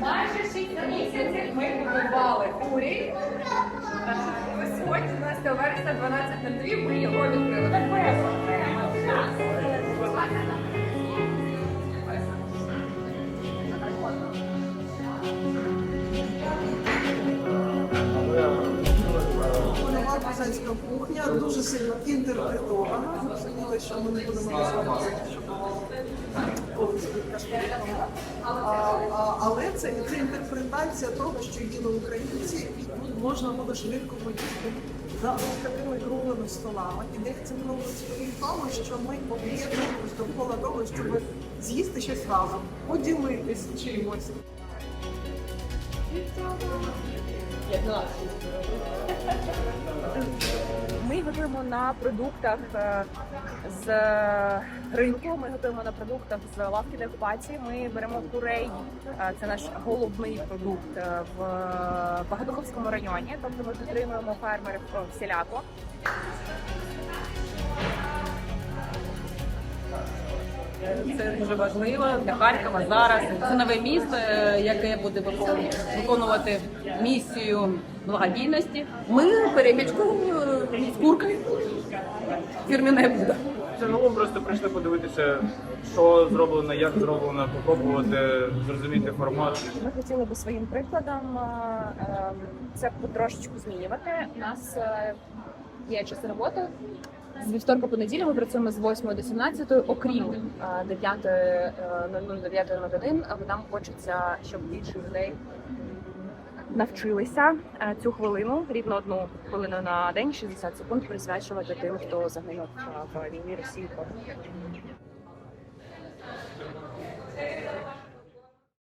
Майже шість місяців ми будували курі. Ось сьогодні, 12 вересня, 12.02, ми його відкрили. Козацька кухня дуже сильно інтерпретована. Зрозуміло, що ми не будемо називати, що. Але це, це інтерпретація того, що їли українці, і тут можна було швидко поїсти за такими круглими столами. І де це в тому, що ми об'єднуємося довкола того, щоб з'їсти щось разом, поділитись чимось. Ми готуємо на продуктах е, з ринку. Ми готуємо на продуктах з лавки де окупації. Ми беремо курей. е, Це наш головний продукт е, в Багатуховському районі. Тобто ми підтримуємо фермерів всіляко. Це дуже важливо для Харкова зараз. Це нове місто, е, яке буде виконувати- місію благодійності. Ми перемічкуємо з куркою. Фірміне буде. Загалом просто прийшли подивитися, що зроблено, як зроблено, попробувати зрозуміти формат. Ми хотіли би своїм прикладом е, е, це потрошечку змінювати. У нас е, є часи роботи. З вівторка по неділю ми працюємо з 8 до 17, окрім е, 9, е, 00 до 9.01, але нам хочеться, щоб більше людей навчилися е, цю хвилину, рівно одну хвилину на день, 60 секунд, присвячувати тим, хто загинув е, в війні Росії.